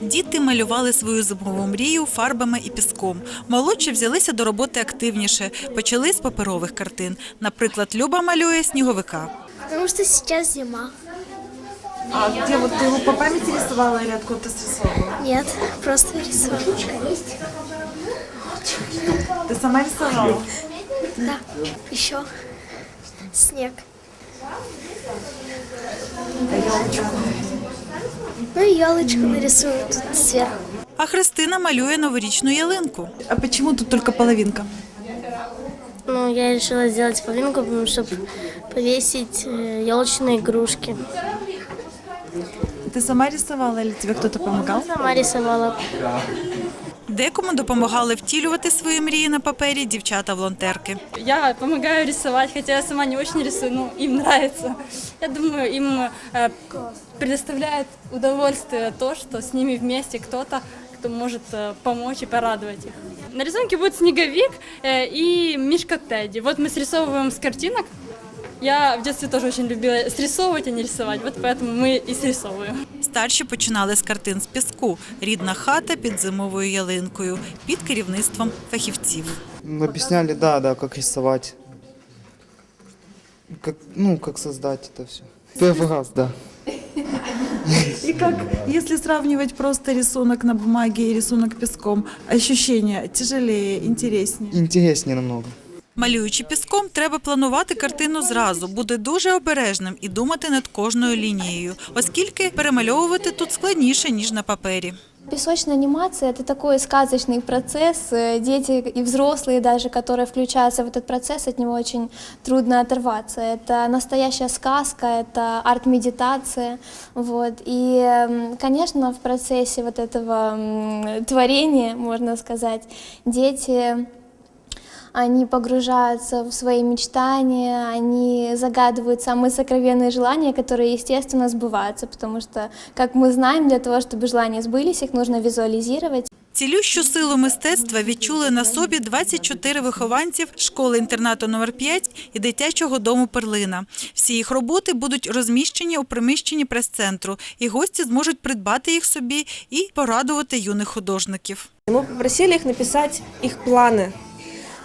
Діти малювали свою зимову мрію фарбами і піском. Молодші взялися до роботи активніше. Почали з паперових картин. Наприклад, Люба малює сніговика. Потому что сейчас зима. А где вот ты его по памяти рисовала или откуда ты срисовывала? Нет, просто рисую. Ты сама рисовала? Да. Еще снег. Ну и елочку нарисую тут сверху. А Христина малює новорічну ялинку. А почему тут только половинка? Ну, я решила сделать половинку, чтобы повесить елочные игрушки. Ты сама рисовала или тебе кто-то помогал? Сама рисовала. Декому допомагали втілювати свої мрії на папері дівчата-волонтерки. Я помогаю рисовать, хотя я сама не очень рисую, но им нравится. Я думаю, им э, предоставляет удовольствие то, что с ними вместе кто-то, кто может э, помочь и порадовать их. На рисунке будет снеговик э, и Мишка Тедди. Вот мы срисовываем с картинок. Я в детстве тоже очень любила срисовывать, а не рисовать, вот поэтому мы и срисовываем. Старші починали з картин з піску. Рідна хата під зимовою ялинкою під керівництвом фахівців. Ну, Объясняли, да, да, как рисовать. Как, ну, как создать это все. Первый раз, да. И как, если сравнивать просто рисунок на бумаге и рисунок песком, ощущения тяжелее, интереснее? Интереснее намного. Малюючи піском, треба планувати картину зразу, бути дуже обережним і думати над кожною лінією, оскільки перемальовувати тут складніше ніж на папері. Песочная анимация – это такой сказочный процесс. Э, Дети и взрослые даже, которые включаются в этот процесс, от него очень трудно оторваться. Это настоящая сказка, это арт-медитация. Вот. И, м, конечно, в процессе вот этого м, творения, можно сказать, дети они погружаются в свои мечтания, они загадывают самые сокровенные желания, которые, естественно, сбываются, потому что, как мы знаем, для того, чтобы желания сбылись, их нужно визуализировать. Цілющу силу мистецтва відчули на собі 24 вихованців школи-інтернату номер 5 і дитячого дому «Перлина». Всі їх роботи будуть розміщені у приміщенні прес-центру, і гості зможуть придбати їх собі і порадувати юних художників. Мы попросили их написать их планы,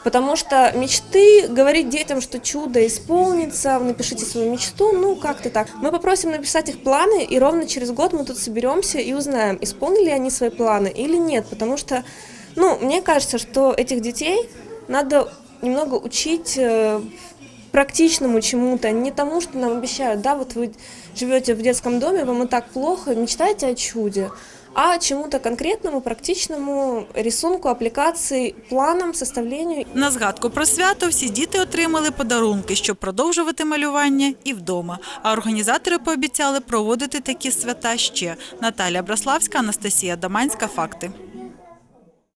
потому что мечты, говорить детям, что чудо исполнится, напишите свою мечту, ну как-то так. Мы попросим написать их планы, и ровно через год мы тут соберемся и узнаем, исполнили они свои планы или нет, потому что, ну, мне кажется, что этих детей надо немного учить э, практичному чему-то, не тому, что нам обещают, да, вот вы живете в детском доме, вам и так плохо, мечтаете о чуде, а чому-то конкретному, практичному, рисунку, аплікації, планам, составленню. На згадку про свято всі діти отримали подарунки, щоб продовжувати малювання і вдома. А організатори пообіцяли проводити такі свята ще. Наталя Браславська, Анастасія Даманська. Факти.